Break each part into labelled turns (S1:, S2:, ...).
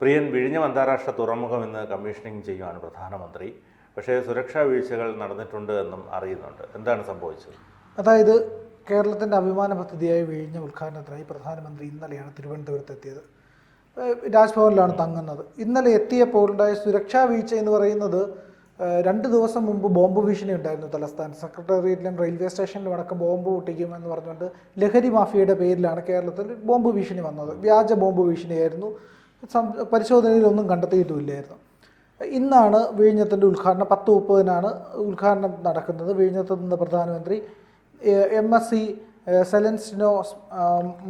S1: പ്രിയൻ വിഴിഞ്ഞം അന്താരാഷ്ട്ര തുറമുഖം ഇന്ന് കമ്മീഷനിങ് ചെയ്യുവാണ് പ്രധാനമന്ത്രി. പക്ഷേ സുരക്ഷാ വീഴ്ചകൾ നടന്നിട്ടുണ്ട് എന്നും അറിയുന്നുണ്ട്. എന്താണ് സംഭവിച്ചത്?
S2: അതായത് കേരളത്തിന്റെ അഭിമാന പദ്ധതിയായ വിഴിഞ്ഞ ഉദ്ഘാടനത്തിനായി പ്രധാനമന്ത്രി ഇന്നലെയാണ് തിരുവനന്തപുരത്ത് എത്തിയത്. രാജ്ഭവനിലാണ് തങ്ങുന്നത്. ഇന്നലെ എത്തിയപ്പോൾ ഉണ്ടായ സുരക്ഷാ വീഴ്ച എന്ന് പറയുന്നത് രണ്ട് ദിവസം മുമ്പ് ബോംബ് ഭീഷണി ഉണ്ടായിരുന്നു തലസ്ഥാനത്ത്. സെക്രട്ടേറിയറ്റിലും റെയിൽവേ സ്റ്റേഷനിലും അടക്കം ബോംബ് പൊട്ടിക്കും എന്ന് പറഞ്ഞുകൊണ്ട് ലഹരി മാഫിയയുടെ പേരിലാണ് കേരളത്തിൽ ബോംബ് ഭീഷണി വന്നത്. വ്യാജ ബോംബ് ഭീഷണിയായിരുന്നു. പരിശോധനയിലൊന്നും കണ്ടെത്തിയിട്ടുമില്ലായിരുന്നു. ഇന്നാണ് വിഴിഞ്ഞത്തിന്റെ ഉദ്ഘാടനം പത്ത് മുപ്പതിനാണ് ഉദ്ഘാടനം നടക്കുന്നത്. വിഴിഞ്ഞത്ത് നിന്ന് പ്രധാനമന്ത്രി M S C Celestino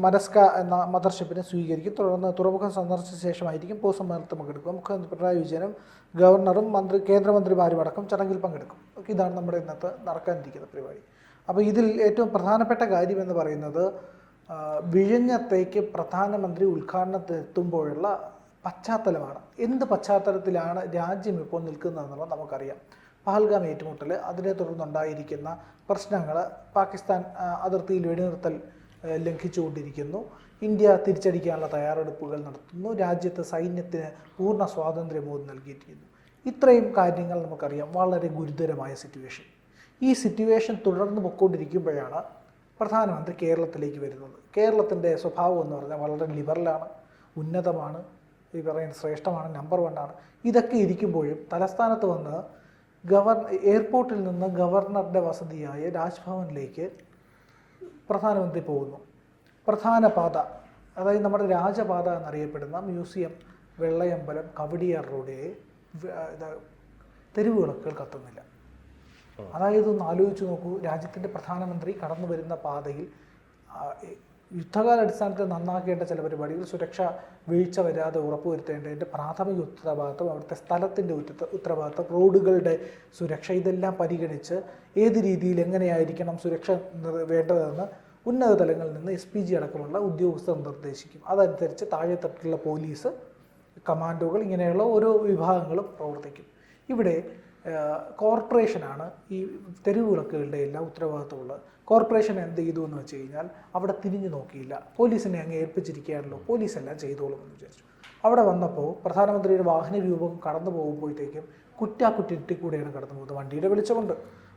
S2: Maresca എന്ന മദർഷിപ്പിനെ സ്വീകരിക്കും. തുടർന്ന് തുറമുഖം സന്ദർശിച്ച ശേഷമായിരിക്കും പൊതുസമ്മേളനത്തിൽ പങ്കെടുക്കുക. മുഖ്യമന്ത്രി പിണറായി വിജയനും ഗവർണറും മന്ത്രി കേന്ദ്രമന്ത്രിമാരും അടക്കം ചടങ്ങിൽ പങ്കെടുക്കും. ഇതാണ് നമ്മുടെ ഇന്നത്തെ നടക്കാനിരിക്കുന്ന പരിപാടി. അപ്പോൾ ഇതിൽ ഏറ്റവും പ്രധാനപ്പെട്ട കാര്യം എന്ന് പറയുന്നത് വിഴിഞ്ഞത്തേക്ക് പ്രധാനമന്ത്രി ഉദ്ഘാടനത്തിന് എത്തുമ്പോഴുള്ള പശ്ചാത്തലമാണ്. എന്ത് പശ്ചാത്തലത്തിലാണ് രാജ്യം ഇപ്പോൾ നിൽക്കുന്നതെന്നുള്ളത് നമുക്കറിയാം. പഹൽഗാം ഏറ്റുമുട്ടൽ അതിനെ തുടർന്നുണ്ടായിരിക്കുന്ന പ്രശ്നങ്ങൾ പാകിസ്ഥാൻ അതിർത്തിയിൽ വെടിനിർത്തൽ ലംഘിച്ചുകൊണ്ടിരിക്കുന്നു. ഇന്ത്യ തിരിച്ചടിക്കാനുള്ള തയ്യാറെടുപ്പുകൾ നടത്തുന്നു. രാജ്യത്ത് സൈന്യത്തിന് പൂർണ സ്വാതന്ത്ര്യം ബോധം നൽകിയിരിക്കുന്നു. ഇത്രയും കാര്യങ്ങൾ നമുക്കറിയാം. വളരെ ഗുരുതരമായ സിറ്റുവേഷൻ ഈ സിറ്റുവേഷൻ തുടർന്ന് പൊയ്ക്കൊണ്ടിരിക്കുമ്പോഴാണ് പ്രധാനമന്ത്രി കേരളത്തിലേക്ക് വരുന്നത്. കേരളത്തിന്റെ സ്വഭാവം എന്ന് പറഞ്ഞാൽ വളരെ ലിബറലാണ് ഉന്നതമാണ് ഈ പറയുന്ന ശ്രേഷ്ഠമാണ് നമ്പർ വണ്ണാണ് ഇതൊക്കെ ഇരിക്കുമ്പോഴും തലസ്ഥാനത്ത് വന്ന് ഗവർ എയർപോർട്ടിൽ നിന്ന് ഗവർണറുടെ വസതിയായ രാജ്ഭവനിലേക്ക് പ്രധാനമന്ത്രി പോകുന്നു. പ്രധാന പാത അതായത് നമ്മുടെ രാജപാത എന്നറിയപ്പെടുന്ന മ്യൂസിയം വെള്ളയമ്പലം കവടിയാർ തെരുവുകളൊക്കെ തെരുവുവിളക്കുകൾ കത്തുന്നില്ല. അതായത് ഒന്ന് ആലോചിച്ച് നോക്കൂ രാജ്യത്തിന്റെ പ്രധാനമന്ത്രി കടന്നു വരുന്ന പാതയിൽ യുദ്ധകാലാടിസ്ഥാനത്തിൽ നന്നാക്കേണ്ട ചില പരിപാടികൾ സുരക്ഷ വീഴ്ച വരാതെ ഉറപ്പുവരുത്തേണ്ടതിന്റെ പ്രാഥമിക ഉത്തരവാദിത്വം അവിടുത്തെ സ്ഥലത്തിന്റെ ഉത്ത ഉത്തരവാദിത്വം റോഡുകളുടെ സുരക്ഷ ഇതെല്ലാം പരിഗണിച്ച് ഏത് രീതിയിൽ എങ്ങനെയായിരിക്കണം സുരക്ഷ വേണ്ടതെന്ന് ഉന്നത തലങ്ങളിൽ നിന്ന് എസ് പി ജി അടക്കമുള്ള ഉദ്യോഗസ്ഥർ നിർദ്ദേശിക്കും. അതനുസരിച്ച് താഴെത്തട്ടിലുള്ള പോലീസ് കമാൻഡോകൾ ഇങ്ങനെയുള്ള ഓരോ വിഭാഗങ്ങളും പ്രവർത്തിക്കും. ഇവിടെ കോർപ്പറേഷനാണ് ഈ തെരുവുവിളക്കുകളുടെ എല്ലാം ഉത്തരവാദിത്തമുള്ളത്. കോർപ്പറേഷൻ എന്ത് ചെയ്തു എന്ന് വെച്ച് കഴിഞ്ഞാൽ അവിടെ തിരിഞ്ഞു നോക്കിയില്ല. പോലീസിനെ അങ്ങ് ഏൽപ്പിച്ചിരിക്കുകയാണല്ലോ പോലീസ് എല്ലാം ചെയ്തോളും എന്ന് വിചാരിച്ചു. അവിടെ വന്നപ്പോൾ പ്രധാനമന്ത്രിയുടെ വാഹന രൂപം കടന്നു പോകുമ്പോഴത്തേക്കും കുറ്റാക്കുറ്റിട്ടി കൂടെയാണ് കടന്നു പോകുന്നത്. വണ്ടിയുടെ വെളിച്ചമുണ്ട്.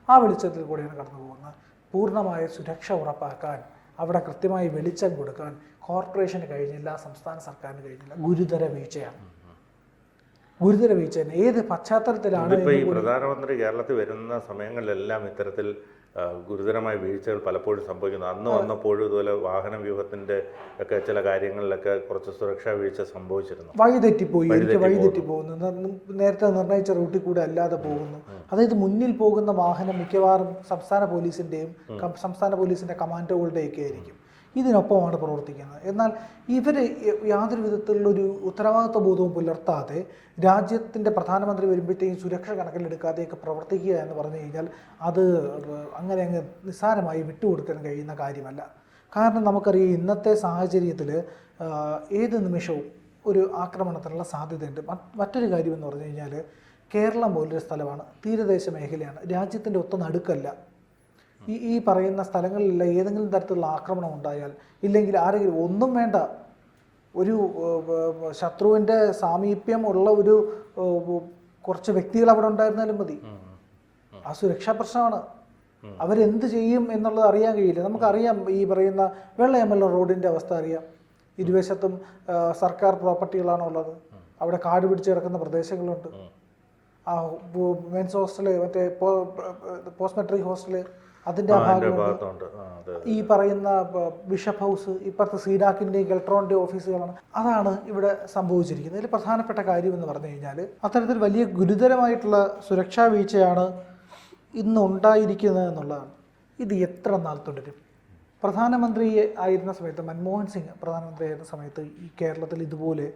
S2: ആ വെളിച്ചത്തിൽ കൂടെയാണ് കടന്നു പോകുന്നത്. പൂർണമായ സുരക്ഷ ഉറപ്പാക്കാൻ അവിടെ കൃത്യമായി വെളിച്ചം കൊടുക്കാൻ കോർപ്പറേഷന് കഴിഞ്ഞില്ല സംസ്ഥാന സർക്കാരിന് കഴിഞ്ഞില്ല. ഗുരുതര വീഴ്ചയാണ്. ഗുരുതര വീഴ്ച തന്നെ ഏത് പശ്ചാത്തലത്തിലാണ്
S1: ഇപ്പോൾ ഈ പ്രധാനമന്ത്രി കേരളത്തിൽ വരുന്ന സമയങ്ങളിലെല്ലാം ഇത്തരത്തിൽ ഗുരുതരമായ വീഴ്ചകൾ പലപ്പോഴും സംഭവിക്കുന്നു. അന്ന് വന്നപ്പോഴും ഇതുപോലെ വാഹന വ്യൂഹത്തിന്റെ ഒക്കെ ചില കാര്യങ്ങളിലൊക്കെ കുറച്ച് സുരക്ഷാ വീഴ്ച സംഭവിച്ചിരുന്നു.
S2: വഴിതെറ്റിപ്പോയി എനിക്ക് വഴിതെറ്റി പോകുന്നു നേരത്തെ നിർണയിച്ച റൂട്ടിൽ കൂടെ അല്ലാതെ പോകുന്നു. അതായത് മുന്നിൽ പോകുന്ന വാഹനം മിക്കവാറും സംസ്ഥാന പോലീസിന്റെയും സംസ്ഥാന പോലീസിന്റെ കമാൻഡോകളുടെയൊക്കെ ആയിരിക്കും. ഇതിനൊപ്പമാണ് പ്രവർത്തിക്കുന്നത്. എന്നാൽ ഇവർ യാതൊരു വിധത്തിലുള്ളൊരു ഉത്തരവാദിത്വ ബോധവും പുലർത്താതെ രാജ്യത്തിന്റെ പ്രധാനമന്ത്രി വരുമ്പോഴത്തേക്കും സുരക്ഷ കണക്കിലെടുക്കാതെയൊക്കെ പ്രവർത്തിക്കുക എന്ന് പറഞ്ഞു കഴിഞ്ഞാൽ അത് അങ്ങനെ അങ്ങ് നിസ്സാരമായി വിട്ടുകൊടുക്കാൻ കഴിയുന്ന കാര്യമല്ല. കാരണം നമുക്കറിയാം ഇന്നത്തെ സാഹചര്യത്തിൽ ഏത് നിമിഷവും ഒരു ആക്രമണത്തിനുള്ള സാധ്യതയുണ്ട്. മറ്റൊരു കാര്യം എന്ന് പറഞ്ഞു കഴിഞ്ഞാൽ കേരളം പോലൊരു സ്ഥലമാണ് തീരദേശ മേഖലയാണ്. രാജ്യത്തിന്റെ ഒത്ത നടുക്കല്ല. ഈ ഈ പറയുന്ന സ്ഥലങ്ങളിലുള്ള ഏതെങ്കിലും തരത്തിലുള്ള ആക്രമണം ഉണ്ടായാൽ ഇല്ലെങ്കിൽ ആരെങ്കിലും ഒന്നും വേണ്ട ഒരു ശത്രുവിന്റെ സാമീപ്യം ഉള്ള ഒരു കുറച്ച് വ്യക്തികൾ അവിടെ ഉണ്ടായിരുന്നാലും മതി. ആ സുരക്ഷാ പ്രശ്നമാണ്. അവരെന്ത് ചെയ്യും എന്നുള്ളത് അറിയാൻ കഴിയില്ല. നമുക്കറിയാം ഈ പറയുന്ന വെള്ളയമല്ല റോഡിന്റെ അവസ്ഥ അറിയാം. ഇരുവശത്തും സർക്കാർ പ്രോപ്പർട്ടികളാണ് ഉള്ളത് അവിടെ കാട് പിടിച്ച് കിടക്കുന്ന പ്രദേശങ്ങളുണ്ട്. ആ മെൻസ് ഹോസ്റ്റൽ മറ്റേ പോസ്റ്റ് മെട്രിക് ഹോസ്റ്റൽ അതിന്റെ ആ ഭാഗമുണ്ട് ഈ പറയുന്ന ബിഷപ്പ് ഹൗസ് ഇപ്പുറത്തെ സീഡാക്കിന്റെയും കെൽട്രോണിന്റെ ഓഫീസുകളാണ്. അതാണ് ഇവിടെ സംഭവിച്ചിരിക്കുന്നത്. ഇതിൽ പ്രധാനപ്പെട്ട കാര്യം എന്ന് പറഞ്ഞു കഴിഞ്ഞാൽ അത്തരത്തിൽ വലിയ ഗുരുതരമായിട്ടുള്ള സുരക്ഷാ വീഴ്ചയാണ് ഇന്ന് ഉണ്ടായിരിക്കുന്നത് എന്നുള്ളതാണ്. ഇത് എത്ര നാൾ തുടരും? പ്രധാനമന്ത്രി ആയിരുന്ന സമയത്ത് മൻമോഹൻ സിംഗ് പ്രധാനമന്ത്രി ആയിരുന്ന സമയത്ത് ഈ കേരളത്തിൽ ഇതുപോലെ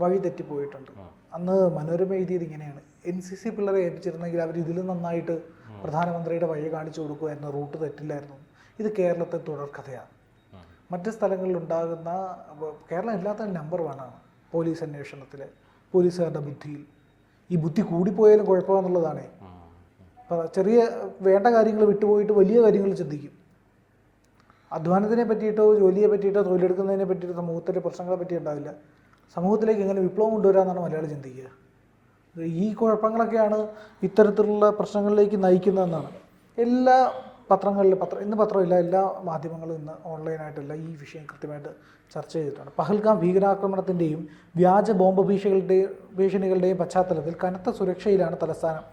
S2: വഴി തെറ്റിപ്പോയിട്ടുണ്ട്. അന്ന് മനോരമ എഴുതിയത് ഇങ്ങനെയാണ്. എൻ സി സി പിള്ളേരെ ഏൽപ്പിച്ചിരുന്നെങ്കിൽ അവർ ഇതിലും നന്നായിട്ട് പ്രധാനമന്ത്രിയുടെ വഴി കാണിച്ചു കൊടുക്കുമായിരുന്നു. റൂട്ട് തെറ്റില്ലായിരുന്നു. ഇത് കേരളത്തെ തുടർക്കഥയാണ് മറ്റ് സ്ഥലങ്ങളിൽ ഉണ്ടാകുന്ന കേരളം ഇല്ലാത്ത നമ്പർ വണ്ണാണ് പോലീസ് അന്വേഷണത്തിൽ പോലീസുകാരുടെ ബുദ്ധിയിൽ. ഈ ബുദ്ധി കൂടിപ്പോയാലും കുഴപ്പമെന്നുള്ളതാണേ. ചെറിയ വേണ്ട കാര്യങ്ങൾ വിട്ടുപോയിട്ട് വലിയ കാര്യങ്ങൾ ചിന്തിക്കും. അധ്വാനത്തിനെ പറ്റിയിട്ടോ ജോലിയെ പറ്റിയിട്ടോ തൊഴിലെടുക്കുന്നതിനെ പറ്റിയിട്ടോ സമൂഹത്തിന്റെ പ്രശ്നങ്ങളെ പറ്റി ഉണ്ടാവില്ല. സമൂഹത്തിലേക്ക് എങ്ങനെ വിപ്ലവം കൊണ്ടുവരാമെന്നാണ് മലയാളി ചിന്തിക്കുക. ഈ കുഴപ്പങ്ങളൊക്കെയാണ് ഇത്തരത്തിലുള്ള പ്രശ്നങ്ങളിലേക്ക് നയിക്കുന്നതെന്നാണ്. എല്ലാ പത്രങ്ങളിലും പത്രം ഇന്ന് പത്രമില്ല എല്ലാ മാധ്യമങ്ങളും ഇന്ന് ഓൺലൈനായിട്ടല്ല ഈ വിഷയം കൃത്യമായിട്ട് ചർച്ച ചെയ്തിട്ടുണ്ട്. പഹൽഗാം ഭീകരാക്രമണത്തിന്റെയും വ്യാജ ബോംബ് ഭീഷണികളുടെയും ഭീഷണികളുടെയും പശ്ചാത്തലത്തിൽ കനത്ത സുരക്ഷയിലാണ് തലസ്ഥാനം.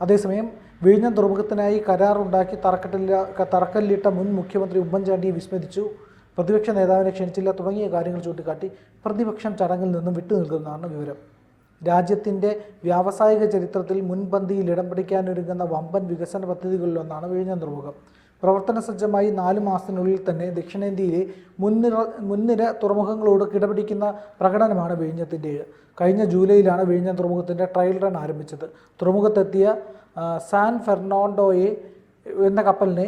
S2: അതേസമയം വിഴിഞ്ഞം തുറമുഖത്തിനായി കരാറുണ്ടാക്കി തറക്കട്ടില്ല തറക്കല്ലിട്ട മുൻ മുഖ്യമന്ത്രി ഉമ്മൻചാണ്ടിയെ വിസ്മരിച്ചു. പ്രതിപക്ഷ നേതാവിനെ ക്ഷണിച്ചില്ല തുടങ്ങിയ കാര്യങ്ങൾ ചൂണ്ടിക്കാട്ടി പ്രതിപക്ഷം ചടങ്ങിൽ നിന്നും വിട്ടുനിൽക്കുന്നതാണ് വിവരം. രാജ്യത്തിന്റെ വ്യാവസായിക ചരിത്രത്തിൽ മുൻപന്തിയിൽ ഇടം പിടിക്കാനൊരുങ്ങുന്ന വമ്പൻ വികസന പദ്ധതികളിലൊന്നാണ് വിഴിഞ്ഞ തുറമുഖം പ്രവർത്തന സജ്ജമായി നാല് മാസത്തിനുള്ളിൽ തന്നെ ദക്ഷിണേന്ത്യയിലെ മുൻനിര മുൻനിര തുറമുഖങ്ങളോട് കിടപിടിക്കുന്ന പ്രകടനമാണ് വിഴിഞ്ഞത്തിന്റേത്. കഴിഞ്ഞ ജൂലൈയിലാണ് വിഴിഞ്ഞ തുറമുഖത്തിന്റെ ട്രയൽ റൺ ആരംഭിച്ചത്. തുറമുഖത്തെത്തിയ സാൻ ഫെർണാണ്ടോയെ എന്ന കപ്പലിനെ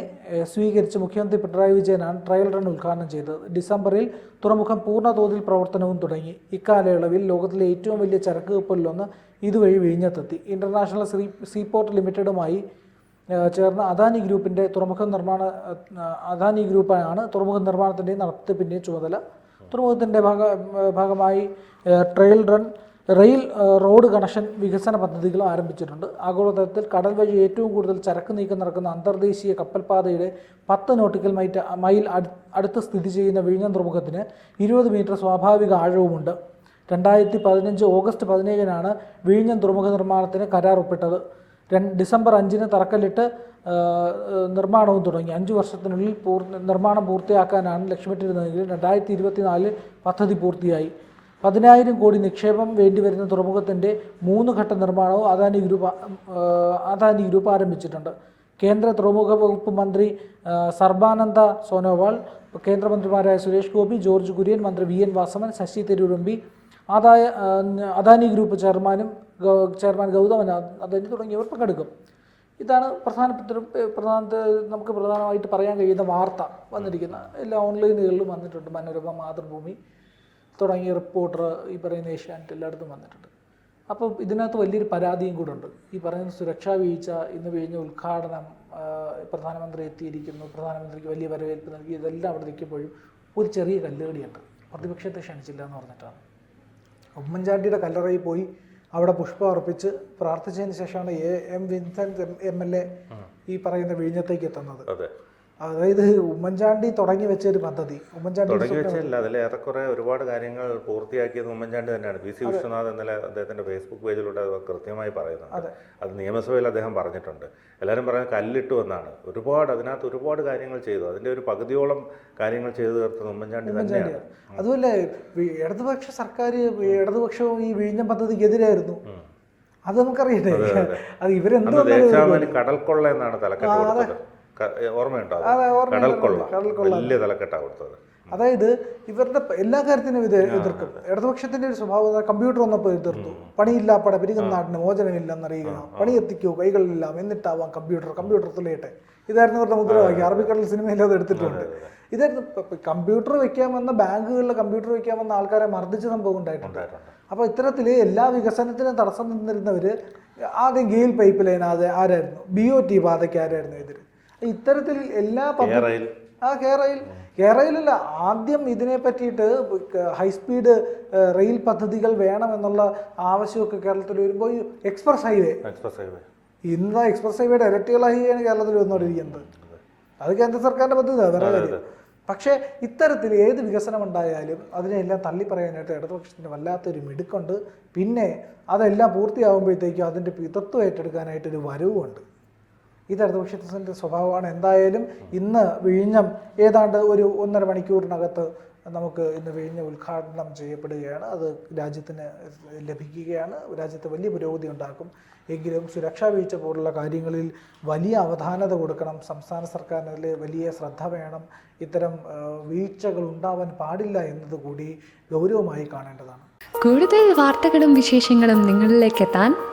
S2: സ്വീകരിച്ച് മുഖ്യമന്ത്രി പിണറായി വിജയനാണ് ട്രയൽ റൺ ഉദ്ഘാടനം ചെയ്തത്. ഡിസംബറിൽ തുറമുഖം പൂർണതോതിൽ പ്രവർത്തനവും തുടങ്ങി. ഇക്കാലയളവിൽ ലോകത്തിലെ ഏറ്റവും വലിയ ചരക്ക് കപ്പലിലൊന്ന് ഇതുവഴി വിഴിഞ്ഞത്തെത്തി. ഇന്റർനാഷണൽ സീ സീപോർട്ട് ലിമിറ്റഡുമായി ചേർന്ന അദാനി ഗ്രൂപ്പിന്റെ തുറമുഖ നിർമ്മാണ അദാനി ഗ്രൂപ്പാണ് തുറമുഖ നിർമ്മാണത്തിന്റെയും നടത്തിപ്പിന്റെയും ചുമതല. തുറമുഖത്തിന്റെ ഭാഗ ഭാഗമായി trial run rail road connection വികസന പദ്ധതികൾ ആരംഭിച്ചിട്ടുണ്ട്. ആഗോളതലത്തിൽ കടൽ വഴി ഏറ്റവും കൂടുതൽ ചരക്ക് നീക്കം നടക്കുന്ന അന്തർദേശീയ കപ്പൽപാതയുടെ പത്ത് നോട്ടിക്കൽ മൈറ്റ് മൈൽ അടു- അടുത്ത് സ്ഥിതി ചെയ്യുന്ന വിഴിഞ്ഞം തുറമുഖത്തിന് ഇരുപത് മീറ്റർ സ്വാഭാവിക ആഴവുമുണ്ട്. രണ്ടായിരത്തി പതിനഞ്ച് ഓഗസ്റ്റ് പതിനേഴിനാണ് വിഴിഞ്ഞം തുറമുഖ നിർമ്മാണത്തിന് കരാർ ഒപ്പിട്ടത്. ഡിസംബർ അഞ്ചിന് തറക്കല്ലിട്ട് നിർമ്മാണവും തുടങ്ങി. അഞ്ച് വർഷത്തിനുള്ളിൽ പൂർ നിർമ്മാണം പൂർത്തിയാക്കാനാണ് ലക്ഷ്യമിട്ടിരുന്നതെങ്കിൽ രണ്ടായിരത്തി ഇരുപത്തിനാലിൽ പദ്ധതി പൂർത്തിയായി. പതിനായിരം കോടി നിക്ഷേപം വേണ്ടിവരുന്ന തുറമുഖത്തിന്റെ മൂന്ന് ഘട്ട നിർമ്മാണവും അദാനി ഗ്രൂപ്പ് അദാനി ഗ്രൂപ്പ് ആരംഭിച്ചിട്ടുണ്ട്. കേന്ദ്ര തുറമുഖ വകുപ്പ് മന്ത്രി സർബാനന്ദ സോനോവാൾ കേന്ദ്രമന്ത്രിമാരായ സുരേഷ് ഗോപി ജോർജ് കുര്യൻ മന്ത്രി വി എൻ വാസവൻ ശശി തരൂരമ്പി ആദായ ആ, അദാനി ഗ്രൂപ്പ് ചെയർമാനും ചെയർമാൻ ഗൗതമൻ അദാനി തുടങ്ങിയവർ പങ്കെടുക്കും. ഇതാണ് പ്രധാനപ്പെട്ട പ്രധാന നമുക്ക് പ്രധാനമായിട്ട് പറയാൻ കഴിയുന്ന വാർത്ത വന്നിരിക്കുന്ന എല്ലാ ഓൺലൈനുകളിലും വന്നിട്ടുണ്ട് മനോരമ മാതൃഭൂമി. തുടങ്ങിയ റിപ്പോർട്ടർ ഈ പറയുന്ന ഏഷ്യാനെറ്റ് എല്ലായിടത്തും വന്നിട്ടുണ്ട്. അപ്പോൾ ഇതിനകത്ത് വലിയൊരു പരാതിയും കൂടെ ഉണ്ട്. ഈ പറയുന്ന സുരക്ഷാ വീഴ്ച ഇന്ന് കഴിഞ്ഞ ഉദ്ഘാടനം പ്രധാനമന്ത്രി എത്തിയിരിക്കുന്നു പ്രധാനമന്ത്രിക്ക് വലിയ വരവേൽപ്പ് നൽകി ഇതെല്ലാം അവിടെ നിൽക്കുമ്പോഴും ഒരു ചെറിയ കല്ലുകടിയുണ്ട് പ്രതിപക്ഷത്തെ ക്ഷണിച്ചില്ല എന്ന് പറഞ്ഞിട്ടാണ്. ഉമ്മൻചാണ്ടിയുടെ കല്ലറയിൽ പോയി അവിടെ പുഷ്പം അർപ്പിച്ച് പ്രാർത്ഥിച്ചതിന് ശേഷമാണ് A M Vincent M L A ഈ പറയുന്ന വിഴിഞ്ഞത്തേക്ക് എത്തുന്നത്. അതായത് ഉമ്മൻചാണ്ടി തുടങ്ങി വെച്ച ഒരു പദ്ധതി. ഉമ്മൻചാണ്ടി
S1: തുടങ്ങി വെച്ചില്ല അതിൽ ഏറെക്കുറെ ഒരുപാട് കാര്യങ്ങൾ പൂർത്തിയാക്കിയത് ഉമ്മൻചാണ്ടി തന്നെയാണ്. പി സി വിശ്വനാഥ് ഇന്നലെ അദ്ദേഹത്തിന്റെ ഫേസ്ബുക്ക് പേജിലൂടെ അത് കൃത്യമായി പറയുന്നുണ്ട്. അത്. നിയമസഭയിൽ അദ്ദേഹം പറഞ്ഞിട്ടുണ്ട്. എല്ലാവരും പറയുന്നത് കല്ലിട്ടു എന്നാണ്. ഒരുപാട് അതിനകത്ത് ഒരുപാട് കാര്യങ്ങൾ ചെയ്തു. അതിന്റെ ഒരു പകുതിയോളം കാര്യങ്ങൾ ചെയ്തു തീർത്തത് ഉമ്മൻചാണ്ടി തന്നെയാണ്.
S2: അതുപോലെ ഇടതുപക്ഷ സർക്കാർ ഇടതുപക്ഷവും ഈ വിഴിഞ്ഞം പദ്ധതിക്ക് എതിരായിരുന്നു അത് നമുക്കറിയില്ലേ അത് ഇവരെന്തോ
S1: കടൽക്കൊള്ള എന്നാണ് തലക്കെട്ട് ഓർമ്മയുണ്ടോ കടൽക്കൊള്ള. വലിയ തലക്കെട്ടാണ് കൊടുത്തത്.
S2: അതായത് ഇവരുടെ എല്ലാ കാര്യത്തിനും ഇത് എതിർക്കും. ഇടതുപക്ഷത്തിന്റെ ഒരു സ്വഭാവം കമ്പ്യൂട്ടർ വന്നപ്പോൾ എതിർത്തു. പണിയില്ല പട പെരുകുന്ന നാടിന് മോചനമില്ലെന്നറിയണം പണി എത്തിക്കൂ കൈകളിലെല്ലാം എന്നിട്ടാവാം കമ്പ്യൂട്ടർ കമ്പ്യൂട്ടർ തെളിയട്ടെ. ഇതായിരുന്നു ഇവരുടെ മുദ്രാവാക്യം അറബിക്കടൽ സിനിമയിൽ അത് എടുത്തിട്ടുണ്ട് ഇതായിരുന്നു കമ്പ്യൂട്ടർ വെക്കാമെന്ന ബാങ്കുകളിൽ കമ്പ്യൂട്ടർ വെക്കാമെന്ന ആൾക്കാരെ മർദ്ദിച്ച സംഭവം ഉണ്ടായിട്ടുണ്ട്.
S1: അപ്പൊ
S2: അപ്പോൾ ഇത്തരത്തിൽ എല്ലാ വികസനത്തിനും തടസ്സം നിന്നിരുന്നവര് ആദ്യം ഗെയിൽ പൈപ്പ് ലൈൻ ആദ്യം ആരായിരുന്നു? ബി ഒ ടി പാതയ്ക്ക് ആരായിരുന്നു എതിര്? ഇത്തരത്തിൽ എല്ലാ ആ കേരളയിൽ. കേരളയിലല്ല ആദ്യം ഇതിനെ പറ്റിയിട്ട് ഹൈസ്പീഡ് റെയിൽ പദ്ധതികൾ വേണമെന്നുള്ള ആവശ്യമൊക്കെ കേരളത്തിൽ വരുമ്പോൾ എക്സ്പ്രസ് ഹൈവേ.
S1: Express highway.
S2: ഇന്ന് എക്സ്പ്രസ് ഹൈവേയുടെ ഇരട്ടിയുള്ള ഹൈവേയാണ് കേരളത്തിൽ വന്നുകൊണ്ടിരിക്കുന്നത്. അത്. കേന്ദ്ര സർക്കാരിന്റെ പദ്ധതി വേറെ കാര്യം. പക്ഷേ ഇത്തരത്തിൽ ഏത് വികസനം ഉണ്ടായാലും അതിനെല്ലാം തള്ളി പറയാനായിട്ട് ഇടതുപക്ഷത്തിന് വല്ലാത്തൊരു മിടുക്കുണ്ട്. പിന്നെ അതെല്ലാം പൂർത്തിയാകുമ്പോഴത്തേക്കും അതിന്റെ പിതത്വം ഏറ്റെടുക്കാനായിട്ടൊരു വരവുമുണ്ട്. ഇത് ഇടതുപക്ഷത്തിന്റെ സ്വഭാവമാണ്. എന്തായാലും ഇന്ന് വിഴിഞ്ഞം ഏതാണ്ട് ഒരു ഒന്നര മണിക്കൂറിനകത്ത് നമുക്ക് ഇന്ന് വിഴിഞ്ഞ ഉദ്ഘാടനം ചെയ്യപ്പെടുകയാണ്. അത് രാജ്യത്തിന് ലഭിക്കുകയാണ്. രാജ്യത്ത് വലിയ പുരോഗതി ഉണ്ടാക്കും. എങ്കിലും സുരക്ഷാ വീഴ്ച പോലുള്ള കാര്യങ്ങളിൽ വലിയ അവധാനത കൊടുക്കണം. സംസ്ഥാന സർക്കാരിന് വലിയ ശ്രദ്ധ വേണം. ഇത്തരം വീഴ്ചകൾ ഉണ്ടാവാൻ പാടില്ല എന്നതുകൂടി ഗൗരവമായി കാണേണ്ടതാണ്.
S3: കൂടുതൽ വാർത്തകളും വിശേഷങ്ങളും നിങ്ങളിലേക്ക് എത്താൻ